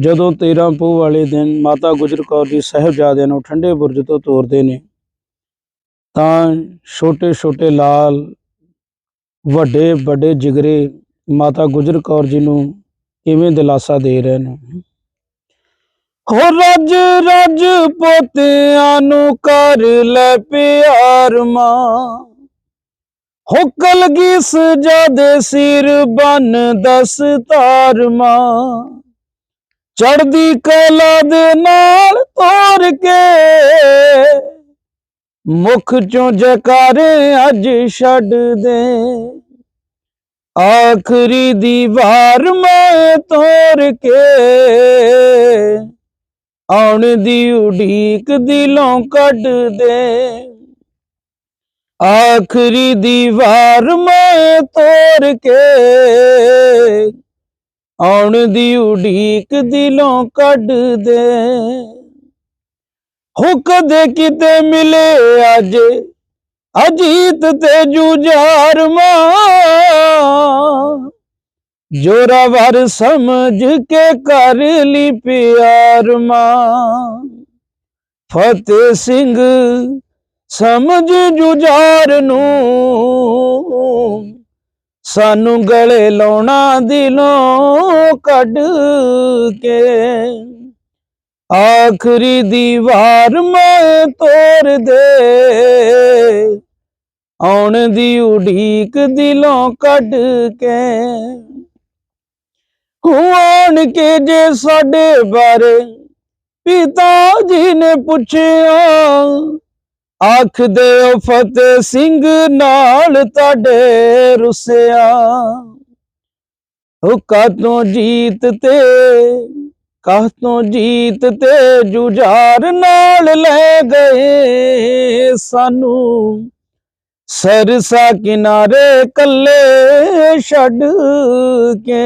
ਜਦੋਂ 13 ਪੋਹ ਵਾਲੇ ਦਿਨ ਮਾਤਾ ਗੁਜਰ ਕੌਰ ਜੀ ਸਾਹਿਬਜ਼ਾਦਿਆਂ ਨੂੰ ਠੰਡੇ ਬੁਰਜ ਤੋਂ ਤੋਰਦੇ ਨੇ ਤਾਂ ਛੋਟੇ ਛੋਟੇ ਲਾਲ ਵੱਡੇ ਵੱਡੇ ਜਿਗਰੇ ਮਾਤਾ ਗੁਜਰ ਕੌਰ ਜੀ ਨੂੰ ਕਿਵੇਂ ਦਿਲਾਸਾ ਦੇ ਰਹੇ ਨੇ? ਹੋ ਰੱਜ ਰੱਜ ਪੋਤਿਆਂ ਨੂੰ ਕਰ ਲੈ ਪਿਆਰ ਮਾਂ। ਹੋ ਕਲਗੀ ਸਜਾਦੇ ਸਿਰ ਬਨ ਦਸਤਾਰ ਮਾਂ। ਚੜਦੀ ਕਲਾ ਦੇ ਨਾਲ ਤੋਰ ਕੇ। ਮੁਖ ਚੋਂ ਜਕਾਰੇ ਅੱਜ ਛੱਡ ਦੇ। ਆਖਰੀ ਦੀਵਾਰ ਮੈਂ ਤੋਰ ਕੇ। ਆਉਣ ਦੀ ਉਡੀਕ ਦਿਲੋਂ ਕੱਢ ਦੇ। ਆਖਰੀ ਦੀਵਾਰ ਮੈਂ ਤੋਰ ਕੇ। ਆਉਣ ਦੀ ਉਡੀਕ ਦਿਲੋਂ ਕੱਢ ਦੇ। ਹੋ ਕਦੇ ਕਿਤੇ ਮਿਲੇ ਅੱਜ, ਅਜੀਤ ਤੇ ਜੁਝਾਰ ਮਾਂ। ਜੋਰਾਵਰ ਸਮਝ ਕੇ ਕਰ ਲਈ ਪਿਆਰ ਮਾਂ। ਫਤਿਹ ਸਿੰਘ ਸਮਝ ਜੁਝਾਰ ਨੂੰ। ਸਾਨੂੰ ਗਲੇ ਲਾਉਣਾ ਦਿਲੋਂ ਕੱਢ ਕੇ। ਆਖਰੀ ਦੀਵਾਰ ਮੈਂ ਤੋੜ ਦੇ। ਆਉਣ ਦੀ ਉਡੀਕ ਦਿਲੋਂ ਕੱਢ ਕੇ। ਹੁਆਣ ਕੇ ਜੇ ਸਾਡੇ ਬਾਰੇ ਪਿਤਾ ਜੀ ਨੇ ਪੁੱਛਿਆ ਆਖਦੇ ਓ ਫਤਿਹ ਸਿੰਘ ਨਾਲ ਤੁਹਾਡੇ ਰੁੱਸਿਆ। ਉਹ ਕਾਤੋਂ ਜੀਤ ਤੇ ਕਾਹ ਤੋਂ ਜੀਤ ਤੇ ਜੁਝਾਰ ਨਾਲ ਲੈ ਗਏ ਸਾਨੂੰ। ਸਰਸਾ ਕਿਨਾਰੇ ਕੱਲੇ ਛੱਡ ਕੇ,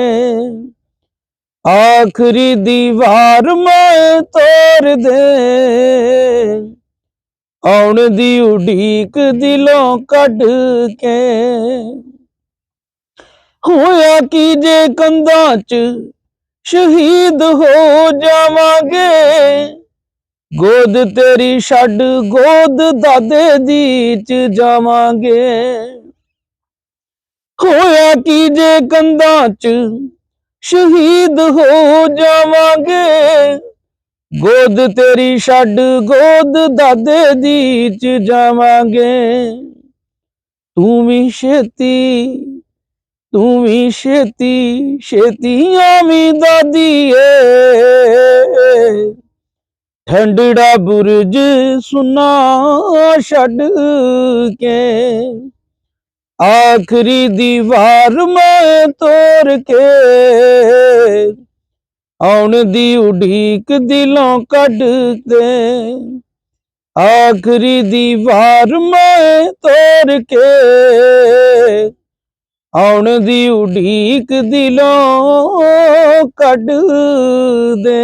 ਆਖਰੀ ਦੀਵਾਰ ਮੈਂ ਤੋੜ ਦੇ। ਆਉਣ ਦੀ ਉਡੀਕ ਦਿਲੋਂ ਕੱਢ ਕੇ। ਹੋਇਆ ਕੀ ਜੇ ਕੰਧਾਂ 'ਚ ਸ਼ਹੀਦ ਹੋ ਜਾਵਾਂਗੇ? ਗੋਦ ਤੇਰੀ ਛੱਡ ਗੋਦ ਦਾਦੇ ਦੀ ਚ ਜਾਵਾਂਗੇ। ਹੋਇਆ ਕੀ ਜੇ ਕੰਧਾਂ 'ਚ ਸ਼ਹੀਦ ਹੋ ਜਾਵਾਂਗੇ? ਗੋਦ ਤੇਰੀ ਛੱਡ, ਗੋਦ ਦਾਦੇ ਦੀ ਚ ਜਾਵਾਂਗੇ। ਤੂੰ ਵੀ ਛੇਤੀ, ਤੂੰ ਵੀ ਛੇਤੀ ਛੇਤੀ ਆਵੀਂ ਦਾਦੀ ਏ ਠੰਡੜਾ ਬੁਰਜ ਸੁਨਾ ਛੱਡ ਕੇ। ਆਖਰੀ ਦੀਵਾਰ ਮੈਂ ਤੋੜ ਕੇ। ਆਉਣ ਦੀ ਉਡੀਕ ਦਿਲੋਂ ਕੱਢ ਦੇ ਆਖਰੀ ਦੀਵਾਰ ਮੈਂ ਤੋੜ ਕੇ। ਆਉਣ ਦੀ ਉਡੀਕ ਦਿਲੋਂ ਕੱਢ ਦੇ।